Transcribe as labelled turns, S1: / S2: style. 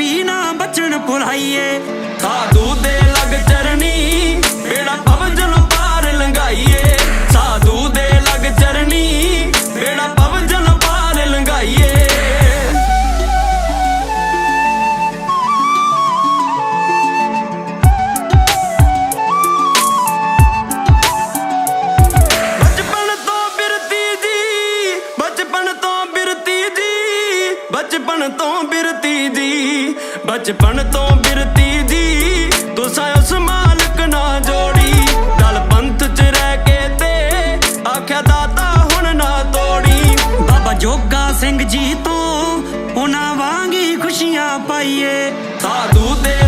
S1: ਵੀ ਨਾ ਬਚਣ ਭੁਲਾਈਏ।
S2: ਥਾ ਦੂਦ ਦੇ ਲਗ ਚਰਨੀ, ਮੇਰਾ ਪਵਨ ਜਲੋਂ ਪਾਰ ਲੰਘਾਈਏ। ਸਾਧੂ ਦੇ ਲਗ ਚਰਨੀ, ਮੇਰਾ ਪਵਨ ਜਲੋਂ ਪਾਰ ਲੰਘਾਈਏ। ਬਚਪਨ ਤੋਂ ਬਿਰਤੀ ਜੀ, ਬਚਪਨ ਤੋਂ ਬਿਰਤੀ ਜੀ, ਬਚਪਨ ਤੋਂ ਬਿਰਤੀ ਜੀ। ਤੁਸਾਂ ਉਸ ਮਾਲਕ ਨਾ ਜੋੜੀ। ਦਲ ਪੰਥ ਚ ਰਹਿ ਕੇ ਤੇ ਆਖਿਆ ਦਾਤਾ ਹੁਣ ਨਾ ਤੋੜੀ।
S1: ਬਾਬਾ ਜੋਗਾ ਸਿੰਘ ਜੀ ਤੋਂ ਉਹਨਾਂ ਵਾਂਗੀ ਖੁਸ਼ੀਆਂ ਪਾਈਏ।
S2: ਸਾਧੂ ਦੇ